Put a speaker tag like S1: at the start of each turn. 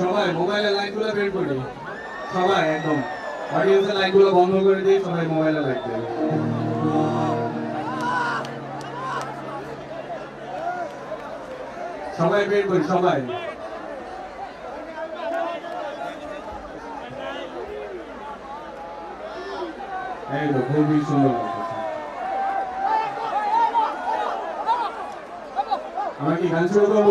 S1: সবাই মোবাইলের লাইটগুলো বের করি সবাই, একদম। অডিয়েন্সের লাইটগুলো বন্ধ করে দিয়ে সবাই মোবাইলে লাইট দেবে সবাই বের করি, সবাই। এই সুন্দর আমরা কি গান শুরু করব?